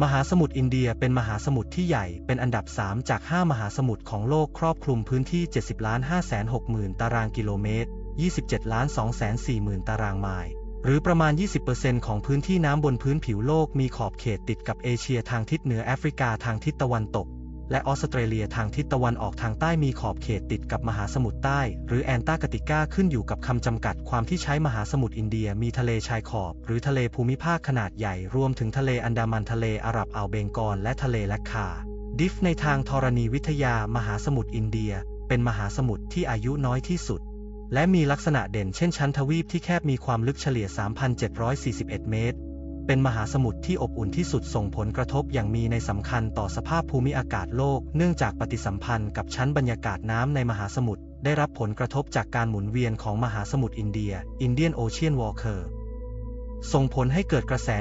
มหาสมุทรอินเดียเป็นมหาสมุทรที่ใหญ่เป็นอันดับ 3 จาก 5 มหาสมุทรของโลกครอบคลุมพื้นที่ 70ล้าน5 6 0 0 0 0ตารางกิโลเมตร 27ล้าน2 4 0 0 0 0ตารางไมล์ หรือประมาณ 20%ของพื้นที่น้ำบนพื้นผิวโลกมีขอบเขตติดกับเอเชียทางทิศเหนือแอฟริกาทางทิศตะวันตก และออสเตรเลียทางทิศตะวันออกทางใต้มีขอบเขตติดกับมหาสมุทรใต้ หรือแอนตาร์กติกาขึ้นอยู่กับคำจำกัดความที่ใช้มหาสมุทรอินเดียมีทะเลชายขอบ หรือทะเลภูมิภาคขนาดใหญ่ รวมถึงทะเลอันดามันทะเลอาหรับอ่าวเบงกอลและทะเลแลคคาดิฟในทางธรณีวิทยามหาสมุทรอินเดีย เป็นมหาสมุทรที่อายุน้อยที่สุด และมีลักษณะเด่นเช่นชั้นทวีปที่แคบมีความลึกเฉลี่ย 3,741 เมตร เป็นมหาสมุทรที่อบอุ่นที่สุดส่งผลกระทบอย่างมีในสำคัญต่อสภาพภูมิอากาศโลก เนื่องจากปฏิสัมพันธ์กับชั้นบรรยากาศน้ำในมหาสมุทรได้รับผลกระทบจากการหมุนเวียนของมหาสมุทรอินเดีย Indian Ocean Walker ส่งผลให้เกิดกระแส